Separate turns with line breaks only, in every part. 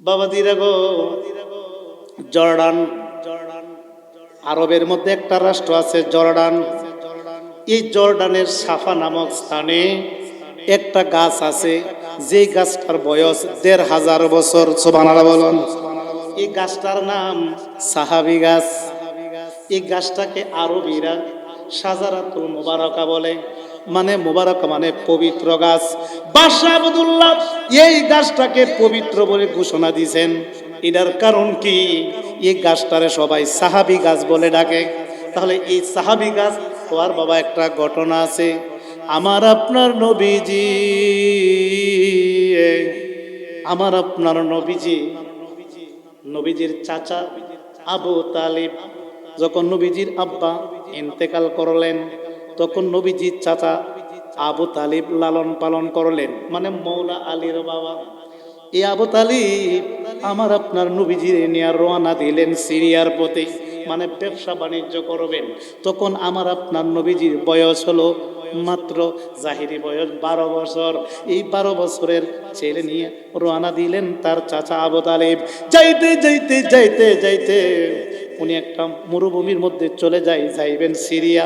বাবা দিরা গো, জর্ডান। আরবের মধ্যে একটা রাষ্ট্র আছে জর্ডান। এই জর্ডানের সাফা নামক স্থানে একটা গাছ আছে যে গাছটার বয়স দেড় হাজার বছর। সোবানারা বলুন। এই গাছটার নাম সাহাবি গাছ। এই গাছটাকে আরবিরা সাজারাতুল মোবারকা বলে। মানে মোবারক মানে পবিত্র গাছ। বাদশাহ আবদুল্লাহ এই গাছটাকে পবিত্র বলে ঘোষণা দিয়েছেন। এটার কারণ কি? এই গাছটারে সবাই সাহাবি গাছ বলে ডাকে। তাহলে এই সাহাবি গাছ হওয়ার বাবা একটা ঘটনা আছে। আমার আপনার নবীজি, আমার আপনার নবীজি, নবীজির চাচা আবু তালিব, যখন নবীজির আব্বা ইন্তেকাল করলেন তখন নবীজির চাচা আবু তালিব লালন পালন করলেন। মানে মৌলা আলীর বাবা। এই আবু তালিব আমার আপনার নবীজির নিয়ে রওনা দিলেন সিরিয়ার প্রতি মানে ব্যবসা বাণিজ্য করবেন। তখন আমার আপনার নবীজির বয়স হলো মাত্র জাহিরি বয়স বারো বছর। এই বারো বছরের ছেলে নিয়ে রওনা দিলেন তার চাচা আবু তালিব। যাইতে যাইতে যাইতে যাইতে উনি একটা মরুভূমির মধ্যে চলে যায়, যাইবেন সিরিয়া।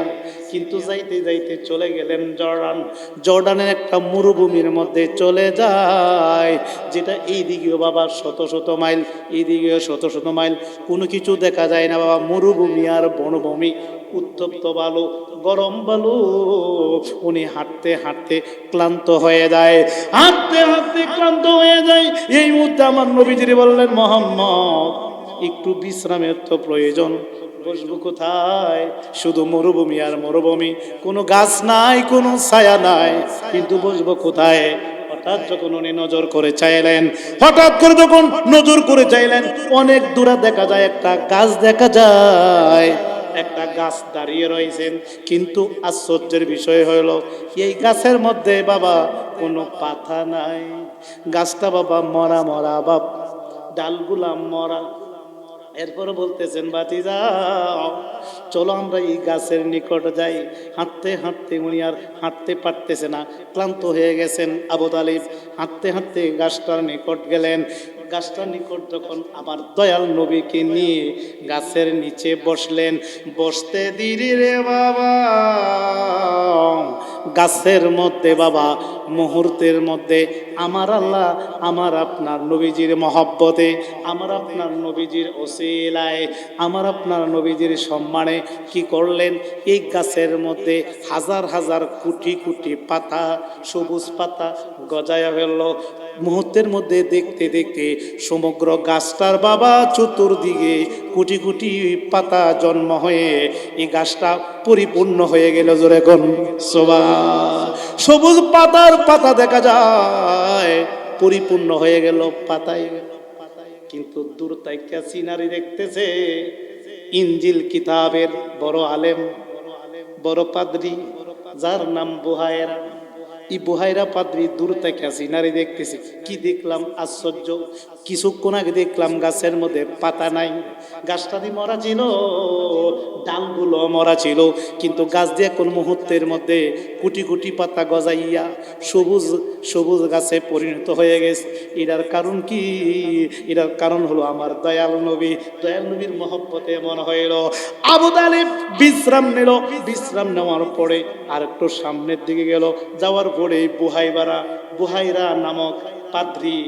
কিন্তু যাইতে যাইতে চলে গেলেন জর্ডান। জর্ডানের একটা মরুভূমির মধ্যে চলে যায়, যেটা এই দিকেও বাবা শত শত মাইল এই দিকেও শত শত মাইল। কোনো কিছু দেখা যায় না বাবা, মরুভূমি আর বনভূমি। উত্তপ্ত বালু, গরম বালু। উনি হাঁটতে হাঁটতে ক্লান্ত হয়ে যায়। হাঁটতে হাঁটতে ক্লান্ত হয়ে যায়। এই মুহূর্তে আমার নবীজিরি বললেন, মোহাম্মদ একটু বিশ্রামের তো প্রয়োজন। বসবো কোথায়? শুধু মরুভূমি আর মরুভূমি। কোনো গাছ নাই, কোনো ছায়া নাই। কিন্তু বসবো কোথায়? হঠাৎ যখন উনি নজর করে চাইলেন, হঠাৎ করে যখন নজর করে চাইলেন, অনেক দূরে দেখা যায়, একটা গাছ দেখা যায়। একটা গাছ দাঁড়িয়ে রয়েছেন কিন্তু আশ্চর্যের বিষয় হইল, এই গাছের মধ্যে বাবা, কোনো পাতা নাই। গাছটা বাবা মরা মরা বাপ, ডালগুলা মরা। এরপর বলতেছেন, বাতি যাও। চলো আমরা এই গাছের নিকট যাই। হাঁটতে হাঁটতে উনি আর হাঁটতে পারতেছে না। ক্লান্ত হয়ে গেছেন আবু তালিব। হাঁটতে হাঁটতে গাছটার নিকট গেলেন। গাছটার নিকট যখন আমার দয়াল নবীকে নিয়ে গাছের নিচে বসলেন, বসতে দিরি রে বাবা। গাছের মধ্যে বাবা, মুহূর্তের মধ্যে আমার আল্লাহ, আমার আপনার নবীজির মহব্বতে, আমার আপনার নবীজির ওসিলায়, আমার আপনার নবীজির সম্মানে কি করলেন? এই গাছের মধ্যে হাজার হাজার কোটি কোটি পাতা, সবুজ পাতা গজায়া ফেলল। মুহূর্তের মধ্যে দেখতে দেখতে সমগ্র গাছটার বাবা চতুর্দিকে কোটি কোটি পাতা জন্ম হয়ে এই গাছটা পরিপূর্ণ হয়ে গেল জোরে সোবা সবুজ পাতার পাতা দেখা যায়। পরিপূর্ণ হয়ে গেল, পাতায় কিন্তু দূর তাইকা সিনারি দেখতেছে, ইঞ্জিল কিতাবের বড় আলেম, বড় পাদ্রি, যার নাম বুহায়রা। ই বুহাইরা পাদ্রি দূর থেকে সিনারি দেখতেছে। কি দেখলাম? আশ্চর্য। কিছুক্ষণ আগে দেখলাম গাছের মধ্যে পাতা নাই। গাছটা দিয়ে মরা ছিল, ডালগুলো মরা ছিল, কিন্তু গাছ দিয়ে কোন মুহূর্তের মধ্যে কুটি কুটি পাতা গজাইয়া সবুজ সবুজ গাছে পরিণত হয়ে গেছে। এটার কারণ কি? এটার কারণ হলো আমার দয়াল নবী। দয়াল নবীর মহব্বতে মনে হইল, আবু তালিব বিশ্রাম নিল। বিশ্রাম নেওয়ার পরে আর একটু সামনের দিকে গেল। যাওয়ার পরে বুহাইবারা, বুহাইরা নামক পাদ্রী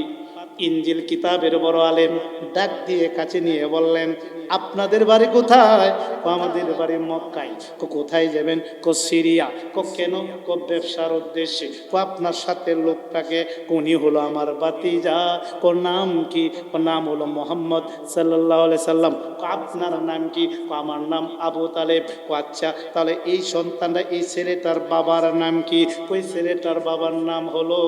ইঞ্জিল কিতাবের বড় আলেম ডাক দিয়ে কাছে নিয়ে বললেন আপনাদের বাড়ি কোথায়? আমাদের বাড়ি মক্কায়। কো, কোথায় যাবেন? কো, সিরিয়া। কো, কেন? কো, ব্যবসার উদ্দেশ্যে। কো, আপনার সাথে লোকটাকে কোনি হলো আমার বাতিজা কো, নাম কি? কো, নাম হলো মোহাম্মদ সাল্লাহ সাল্লাম। কো, আপনার নাম কি? কো, আমার নাম আবু তালেব। কো আচ্ছা তাহলে এই সন্তানটা, এই ছেলেটার বাবার নাম কি? ওই ছেলেটার বাবার নাম হলো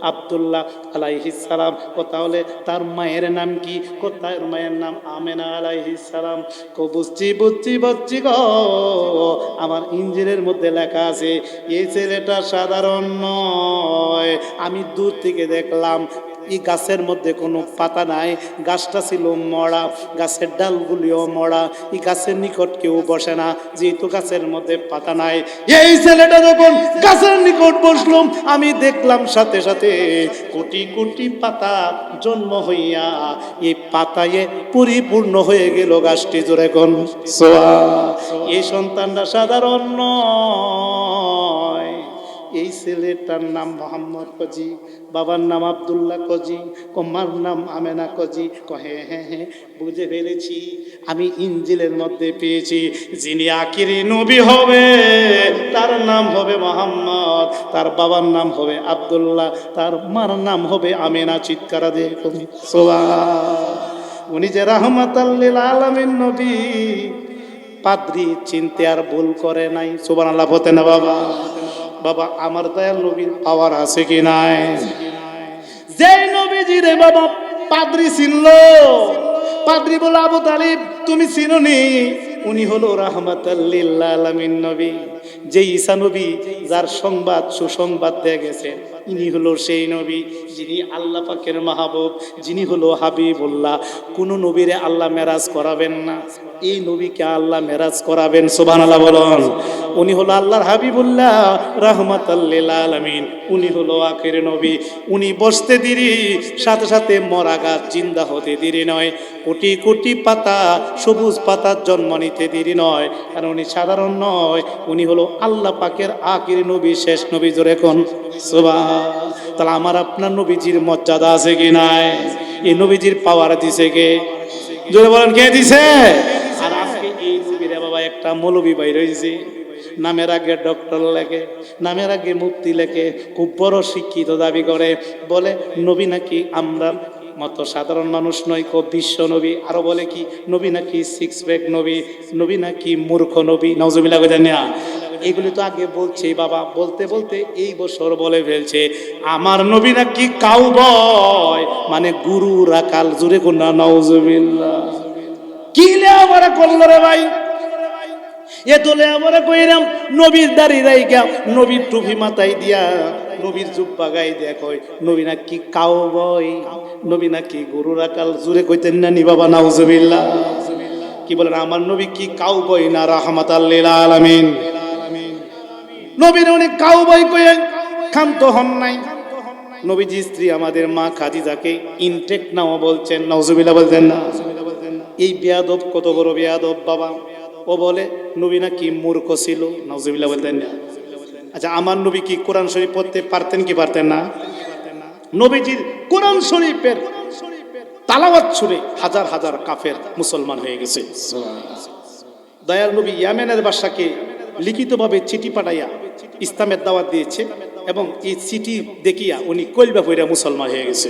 আবদুল্লাহ আলাইহিস সালাম। কো, তাহলে তার মায়ের নাম কি? কো, তার মায়ের নাম আমেনা আলাইহিস সালাম। কো বুঝছি বুঝছি বুঝছি গো, আমার ইঞ্জিনের মধ্যে লেখা আছে, এই ছেলেটা সাধারণ নয়। আমি দূর থেকে দেখলাম এই গাছের মধ্যে কোনো পাতা নাই। গাছটা ছিল মরা গাছের ডালগুলিও মরা। এই গাছের নিকট কেউ বসে না যেহেতু গাছের মধ্যে পাতা নাই। এই ছেলেটা যখন গাছের নিকট বসলাম। আমি দেখলাম সাথে সাথে কোটি কোটি পাতা জন্ম হইয়া এই পাতায় পরিপূর্ণ হয়ে গেল গাছটি জোরে সোয়া। এই সন্তানটা সাধারণ নয়। এই ছেলেটার নাম মোহাম্মদ কজি, বাবার নাম আব্দুল্লাহ কজি, কম্মার নাম আমেনা কজি। কহে হ্যাঁ হ্যাঁ বুঝে ফেলেছি, আমি ইঞ্জিলের মধ্যে পেয়েছি। যিনি আকিরি নবী হবে, তার নাম হবে মোহাম্মদ, তার বাবার নাম হবে আব্দুল্লাহ, তার মার নাম হবে আমেনা। চিৎকারা সোয়া উনি যে রাহমাত আলমিন নবী, পাদ্রি চিনতে আর ভুল করে নাই। সুবান আল্লাহ হতে না বাবা। বাবা, আমার দয়াল নবীর পাওয়ার আছে কি নাই? যে নবীজি রে বাবা, পাদ্রি চিনল। পাদ্রি বলে আবু তালিব, তুমি চিনুনি? উনি হলো রাহমাতাল্লিল আলামিন নবী। যে ঈসা নবী, যার সংবাদ, সুসংবাদ দিয়ে গেছেন ইনি হলো সেই নবী, যিনি আল্লাহ পাকের মাহবুব, যিনি হলো হাবিবুল্লাহ। কোন নবীরে আল্লাহ মেরাজ করাবেন না। এই নবীকে আল্লাহ মেরাজ করাবেন সুবান আল্লাহ বলুন। উনি হলো আল্লাহর হাবিবুল্লাহ রহমতাল্লিল আলমিন। উনি হলো আখের নবী। উনি বসতে দিরি, সাথে সাথে মরা গাছ জিন্দা হতে দিরি নয়। কোটি কোটি পাতা, সবুজ পাতার জন্ম নিতে দিরি নয়। কারণ উনি সাধারণ নয়। উনি হলো আল্লাহ পাকের আখির নবী, শেষ নবী জোরে সুবাহ তাহলে আমার আপনার নবীজির মর্যাদা আছে কি নাই? এই নবীজির পাওয়ার দিছে কে? জোরে বলেন, কে দিছে? আর আজকে এই নবীরে বাবা একটা মৌলবী বাই রয়েছে নামের আগে ডক্টর লেখে, নামের আগে মুক্তি লেখে, খুব বড় শিক্ষিত দাবি করে। বলে, নবী নাকি আমরা মতো সাধারণ মানুষ নয় কো বিশ্ব নবী। আরও বলে কি, নবী নাকি সিক্স প্যাক নবী নবী নাকি মূর্খ নবী? নজমিলা জানিয়া। এগুলি তো আগে বলছে বাবা, বলতে বলতে এই বছর বলে ফেলছে, আমার নবী নাকি কাউ বয় মানে গুরু রাকাল জুড়ে কোনা নজমিল্লা কি আমার করল রে ভাই? এ তোলে আমরা কইরাম, নবীর দাড়ি রাইগা নবীর টুপি মাথায় দিয়া, নবীর জুব্বা গাই দিয়া কই নবী নাকি কাও বয় নবী নাকি গরু রাকাল জুড়ে কইতেন না নি বাবা, নাউজুবিল্লাহ। কি বলেন, আমার নবী কি কাউ বয় না রাহমাত আলামিন? নবীর উনি কাউ বয় কয়ে ক্ষান্ত হন নাই। নবীজি স্ত্রী আমাদের মা খাদিজাকে ইনটেক নাও বলছেন নজুবিল্লাহ বলতেন না। এই বেয়াদব কত বড় বেয়াদব বাবা। ও বলে, নবী না কি মূর্খ ছিল? নজুবিল্লাহ বলতেন না আচ্ছা আমার নবী কি কোরআন শরীফ পড়তে পারতেন কি পারতেন না? নবীজির কোরআন শরীফের তালাওয়াত ছুড়ে হাজার হাজার কাফের মুসলমান হয়ে গেছে। দয়াল নবী ইয়ামেনের বাসাকে লিখিতভাবে চিঠি পাঠাইয়া ইসলামের দাওয়াত দিয়েছে। এবং এই চিঠি দেখিয়া উনি কলবা পইরা মুসলমান হয়ে গেছে।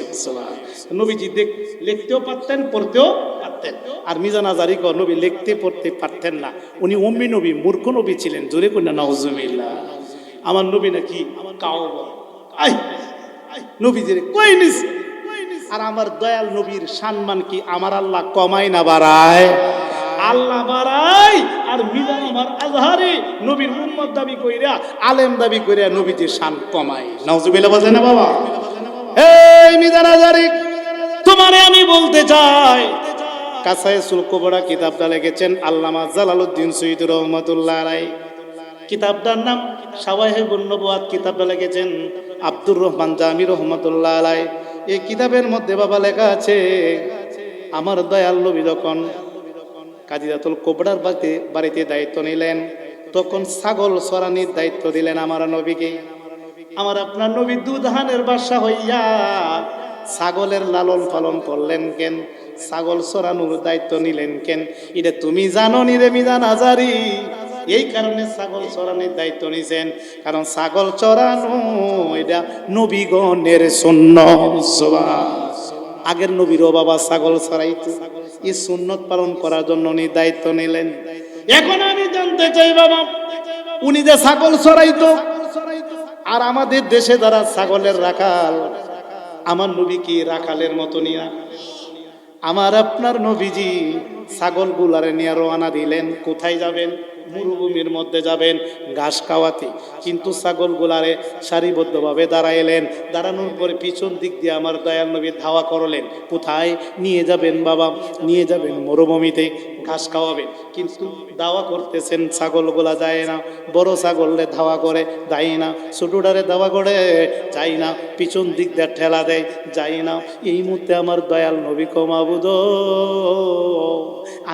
নবীজি দেখ, লিখতেও পারতেন, পড়তেও পারতেন। আর মিজান আজারি নবী লিখতে পড়তে পারতেন না। উনি অম্মি নবী, মূর্খ নবী ছিলেন, জোরে কন্যা নওজুবিল্লাহ আমার নবী নাকি কাও আই নবীজির আর আমার দয়াল নবীর সম্মান কি আমার আল্লাহ কমাই না বাড়ায়? আল্লাহ বাড়াই আর মিজান আমার আজহারে নবীর উম্মত দাবি কইরা, আলেম দাবি কইরা নবীজির শান কমাই নাউজুবিল্লাহ বলছে না বাবা? এই মিজান আজহারি, তোমারে আমি বলতে চাই। কাসায় সুলকোবড়া কিতাবটা লিখেছেন আল্লামা জালালউদ্দিন সৈয়দ রহমতুল্লাহ আলাই কিতাবটার নাম সাওয়াহিবুন নবুয়াত কিতাবটা লিখেছেন আব্দুর রহমান জামি রহমতুল্লাহ আলাই এই কিতাবের মধ্যে বাবা লেখা আছে, আমার দয়াল নবী যখন কাজিদাতুল কোবড়ার বাড়িতে বাড়িতে দায়িত্ব নিলেন। তখন ছাগল সরানির দায়িত্ব দিলেন আমার নবীকে। আমার আপনার নবী দুধানের বাসা হইয়া ছাগলের লালন পালন করলেন কেন? ছাগল চড়ানোর দায়িত্ব নিলেন কেন? এটা তুমি জানো নি রে মিজান এই কারণে ছাগল চড়ানোর দায়িত্ব নিছেন। কারণ ছাগল চড়ানো এটা নবীগণের শূন্য আগের নবীরও বাবা ছাগল চড়াইতো এই সুন্নত পালন করার জন্য উনি দায়িত্ব নিলেন। এখন আমি জানতে চাই, বাবা, উনি যে ছাগল চড়াইতো আর আমাদের দেশে যারা ছাগলের রাখাল, আমার নবী কি রাখালের মতো নিয়া আমার আপনার নবীজি ছাগল গুলারে নিয়ে রওনা দিলেন, কোথায় যাবেন? মরুভূমির মধ্যে যাবেন ঘাস খাওয়াতে। কিন্তু ছাগলগুলারে সারিবদ্ধভাবে দাঁড়াইলেন। দাঁড়ানোর পরে পিছন দিক দিয়ে আমার দয়াল নবী ধাওয়া করলেন, কোথায়? নিয়ে যাবেন বাবা, নিয়ে যাবেন মরুভূমিতে ঘাস খাওয়াবেন। কিন্তু দাওয়া করতেছেন, ছাগলগুলা যায় না। বড় ছাগলরে ধাওয়া করে, যায় না। ছোটটারে দাওয়া করে যাই না। পিছন দিক দিয়ে ঠেলা দেয় যাই না। এই মুহূর্তে আমার দয়াল নবী কমাবুদ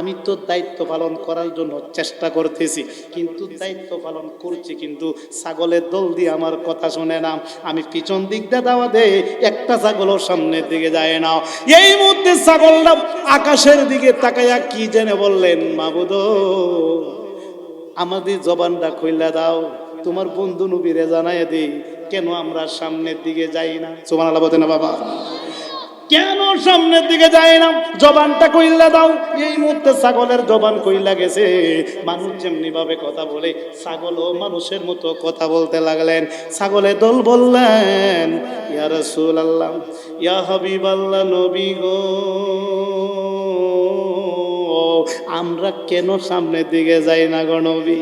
আমি তো দায়িত্ব পালন করার জন্য চেষ্টা করতেছি, কিন্তু দায়িত্ব পালন করছি, কিন্তু ছাগলের দল দিয়ে আমার কথা শুনে না। আমি পিছন দিক দিয়ে দাওয়া দেয় একটা ছাগলও সামনের দিকে যায় না। এই মুহূর্তে ছাগলটা আকাশের দিকে তাকাইয়া কি জেনে বললেন, মাবুদ, আমাদের জবানটা খুইলা দাও, তোমার বন্ধু নবীরে জানাই দিই, কেন আমরা সামনের দিকে যাই না? সোমান আল্লাহ না বাবা। কেন সামনের দিকে যায় না? জবানটা কইলা দাও। এই মুহূর্তে ছাগলের জবান কইলা গেছে। মানুষ যেমনি ভাবে কথা বলে, ছাগলও মানুষের মতো কথা বলতে লাগলেন। ছাগলে দল বললেন, ইয়া রাসূল আল্লাহ ইয়া হাবিব আল্লাহ নবী গো, আমরা কেন সামনের দিকে যাই না গো নবী?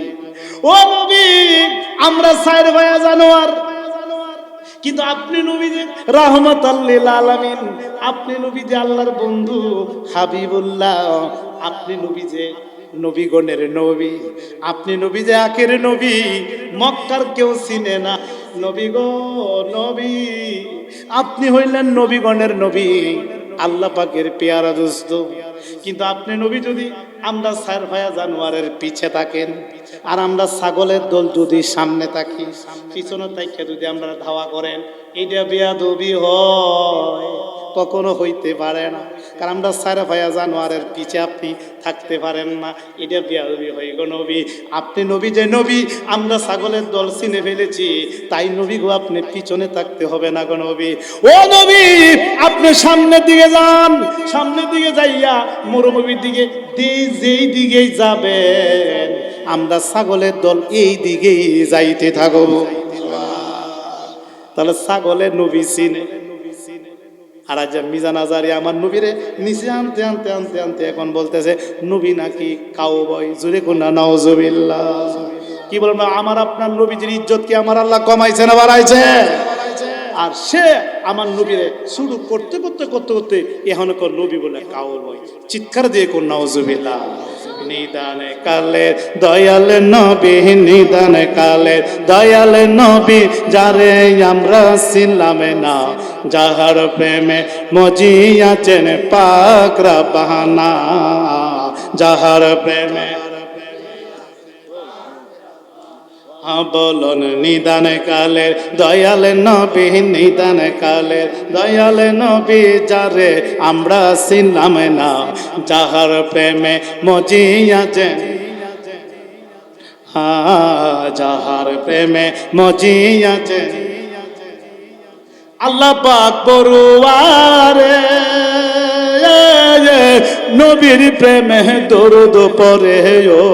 ও নবী, আমরা সাইর ভাইয়া জানোয়ার। কিন্তু আপনি নবী যে রহমত আলামিন, আপনি নবী যে আল্লাহর বন্ধু হাবিবুল্লাহ, আপনি নবী যে নবীগণের নবী, আপনি নবী যে আখের নবী, মক্কার কেউ চিনে না। নবী গো, নবী, আপনি হইলেন নবীগণের নবী, আল্লাহ পাকের পেয়ারা দোস্ত। কিন্তু আপনি নবী যদি আমরা সার ভায়া জানোয়ারের পিছে থাকেন আর আমরা ছাগলের দল যদি সামনে থাকি, পিছনে থাকি যদি আমরা ধাওয়া করেন এটা বেয়াদবি হয়, কখনো হইতে পারে না। কারণ আমরা সারা ভাইয়া জানোয়ারের পিছে আপনি থাকতে পারেন না এটা বেয়াদবি হয়ে গো নবী। আপনি নবী যে নবী, আমরা ছাগলের দল চিনে ফেলেছি, তাই নবী গো, আপনি পিছনে থাকতে হবে না গো নবী। ও নবী, আপনি সামনের দিকে যান, সামনের দিকে যাইয়া মরুভূমির দিকে যেই দিকেই যাবেন আমরা ছাগলের দল এই দিকেই যাইতে থাকব তাহলে ছাগলের নবী চিনে। আর আজ মিজান আজারি আমার নবীরে নিচে আনতে আনতে আনতে আনতে এখন বলতেছে, নবী নাকি কাউ বয় জুড়ে কোনা নওজবিল্লা কি বলব, আমার আপনার নবীজির ইজ্জত কি আমার আল্লাহ কমাইছে না বাড়াইছে? আর সে আমার নবীরে শুরু করতে করতে করতে করতে এখন কোন নবী বলে কাউ বয় চিৎকার দিয়ে কোন নওজবিল্লা নিদানে কালে দয়াল নবী, নিদানে কালে দয়াল নবী, যারে আমরা ছিলামে না। যাহার প্রেমে মজিয়াছেন পাকরা বাহানা যাহার প্রেমে বলন নিদান কালের, দয়াল নবী নিদান কালের, দয়াল নবী যারে আমরা ছিলাম না, যাহার প্রেমে মজিয়াছেন যাহার প্রেমে মজিয়াছেন আল্লাহ পাক বড়ুয়ারে নবীর প্রেমে দরুদ পরে ও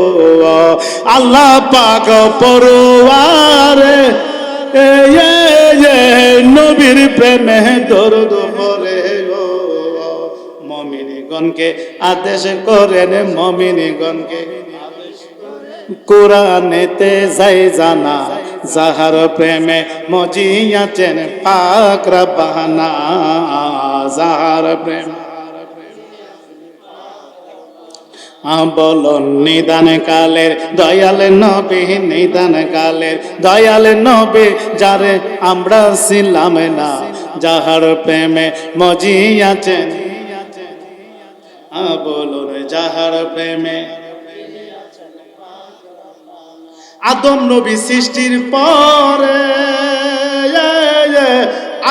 আল্লাহ পাক এ, নবীর প্রেমে দরুদ পরে মমিনীগণকে আদেশ করেন মমিনীগণকে কোরআনেতে যাই জানা যাহার প্রেমে মজিয়াছেন পাকরা বাহানা যাহার প্রেম বলন নিদান কালের, দয়াল নবী, নিদান কালের, দয়াল নবী, যারে আমরা ছিলাম না, যাহার প্রেমে মজিয়াছেন বলুন যাহার প্রেমে আদম নবী সৃষ্টির পরে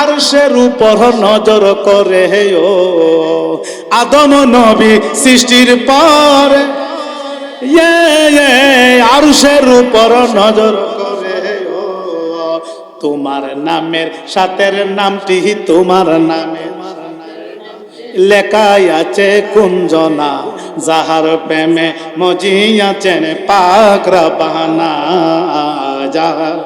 আরশের উপর নজর করে ও আদম নবী সৃষ্টির পর। আরশের উপর নজর করে। তোমার নামের সাথের নামটি তোমার নামের লেখাই আছে কুঞ্জনা, যাহার প্রেমে মজিয়াছেন পাকরা বাহানা। যাহার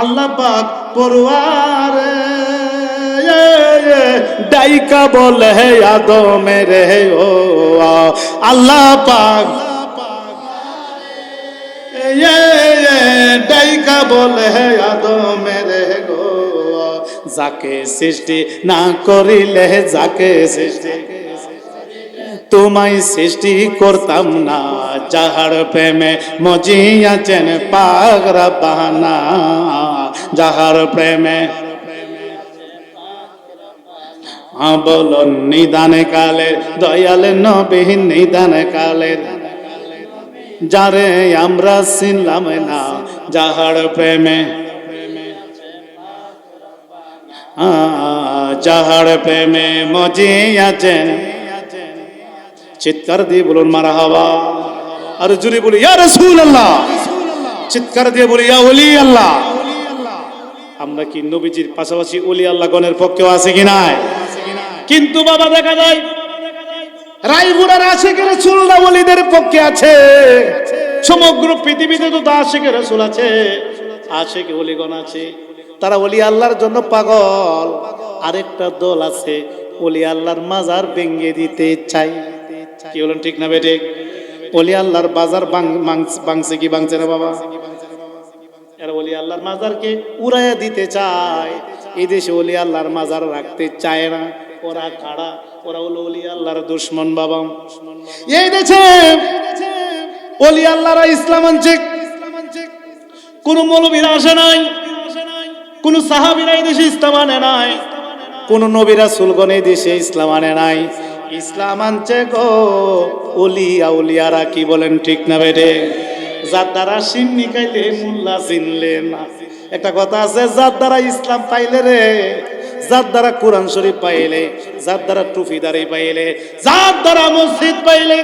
আল্লাহ পাক পড়ুয়ারে ডাইকা বলে হে আদমের হে ও আল্লাহ পাক এ, এ, ডাইকা বলে হে আদমের হে গো যাকে সৃষ্টি না করিলে যাকে সৃষ্টি তোমায় সৃষ্টি করতাম না যাহার প্রেমে মজিয়াছেন পাগরা বাহানা যাহার প্রেমে বলন নিদানে কালের দয়ালে নবীন নিদানে কালের যারে আমরা চিনলাম না, যাহার প্রেমে যাহার প্রেমে মজিয়াছেন চিৎকার দিয়ে বলুন মারা হওয়া আর জুড়ে বলি, ইয়া রসুল আল্লাহ চিৎকার দিয়ে বলি, ইয়া ওলি আল্লাহ। আমরা কি নবীজির পাশাপাশি ওলি আল্লাহ গণের পক্ষেও আছে কি নাই? কিন্তু বাবা দেখা যায় রায়পুরার আশেখ রসুল্লাহ ওলিদের পক্ষে আছে। সমগ্র পৃথিবীতে তো আশেখ রসুল আছে। আশেখ ওলিগণ আছে। তারা ওলি আল্লাহর জন্য পাগল। আরেকটা দল আছে, ওলি আল্লাহর মাজার ভেঙে দিতে চাই কি বলেন ঠিক না বেঠিক? ওলি আল্লাহর বাজার বাংছে কি বাংছে না বাবা? এরা ওলি আল্লাহর মাজারকে উড়াইয়া দিতে চায়। এই দেশে ওলি আল্লাহর মাজার রাখতে চায় না। ওরা কাড়া, ওরা হলো অলি আল্লাহর দুশ্মন বাবা। এই দেশে ওলি আল্লাহরা ইসলাম আনছে। কোন মৌলবীরা আসে নাই, কোন সাহাবিরা এই দেশে ইসলাম আনে নাই, কোন নবীরা সুলগন এই দেশে ইসলাম আনে নাই। ইসলাম আনছে গো উলিয়া উলিয়ারা, কি বলেন ঠিক না বেড়ে যার দ্বারা সিন নিকাইলে মুল্লা চিনলে না। একটা কথা আছে, যার দ্বারা ইসলাম পাইলে রে যার দ্বারা কোরআন শরীফ পাইলে, যার দ্বারা টুফি দাঁড়িয়ে পাইলে, যার দ্বারা মসজিদ পাইলে,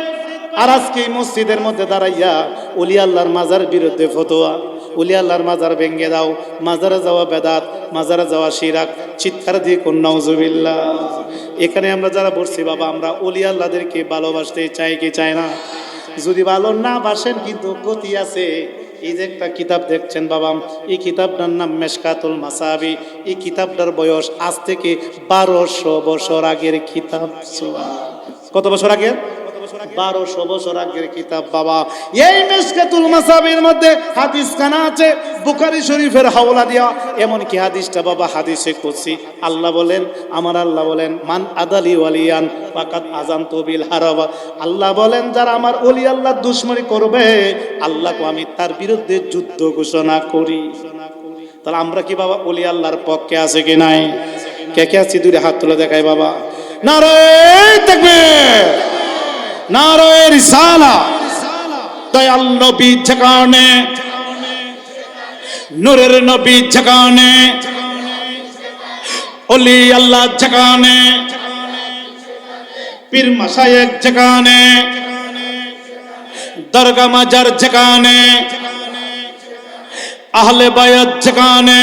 আর আজকে মসজিদের মধ্যে দাঁড়াইয়া উলি আল্লাহর মাজার বিরুদ্ধে ফতোয়া উলি আল্লাহর মাজার ভেঙ্গে দাও, মাজারে যাওয়া বেদাত, মাজারে যাওয়া শিরাক, চিৎকার দিয়ে কন্যাউজুবিল্লা এখানে আমরা যারা বসছি, বাবা, আমরা উলি আল্লাহদেরকে ভালোবাসতে চাই কি চাই না? যদি ভালো না বাসেন কিন্তু গতি আছে। এই যে একটা কিতাব দেখছেন বাবা, এই কিতাবটার নাম মেশকাতুল মাসাবি। এই কিতাবটার বয়স আজ থেকে বারোশো বছর আগের কিতাব কত বছর আগের? বারোশো বছর আগের কিতাব, বাবা। এই মেশকাতুল মাসাবির মধ্যে হাদিস কানা আছে, বুখারি শরীফের হাওলা দিয়া। এমন কি হাদিসটা, বাবা, হাদিসে করছি আল্লাহ বলেন, আমার আল্লাহ বলেন, মান আদালি ওয়ালিয়ান পাকাত আজান তবিল হারাবা আল্লাহ বলেন, যারা আমার ওলি আল্লাহ দুশ্মনী করবে, আল্লাহকে আমি তার বিরুদ্ধে যুদ্ধ ঘোষণা করি। তাহলে আমরা কি, বাবা, ওলি আল্লাহর পক্ষে আছে কি নাই? কে কে আছি? দূরে হাত তুলে দেখায় বাবা। নারায় দেখবে নারায় নূরের নবী যেখানে অলি আল্লাহ যেখানে পীর মাসায়েক যেখানে দরগা মাজার যেখানে আহলে বায়াত যেখানে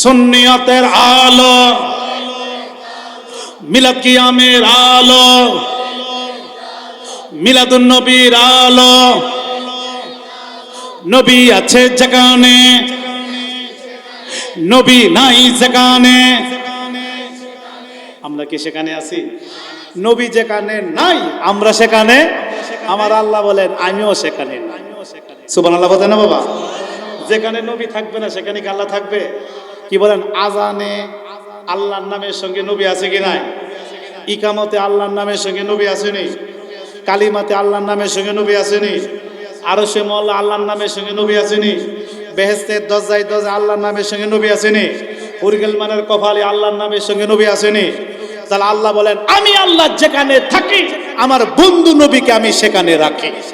সুন্নিয়তের আলো। মিলাদ আলো। মিলাদুন নবীর আলো। নবী আছে যেখানে। নবী নাই যেখানে। আমরা কি সেখানে আছি? নবী যেখানে নাই, আমরা সেখানে। আমার আল্লাহ বলেন, আমিও সেখানে সুবান আল্লাহ বলতে না বাবা? যেখানে নবী থাকবে না, সেখানে কি আল্লাহ থাকবে? কি বলেন? আজানে আল্লাহর নামের সঙ্গে নবী আছে কি নাই? ইকামতে আল্লাহর নামের সঙ্গে নবী আসেনি, কালিমাতে আল্লাহর নামের সঙ্গে নবী আসেনি আরও সে মল্লা আল্লাহর নামের সঙ্গে নবী আসেনি, বেহেস্তের দরজায় দরজা আল্লাহর নামের সঙ্গে নবী আসেনি হুরগেল মানের কপালে আল্লাহর নামের সঙ্গে নবী আসেনি। তাহলে আল্লাহ বলেন, আমি আল্লাহ যেখানে থাকি, আমার বন্ধু নবীকে আমি সেখানে রাখি।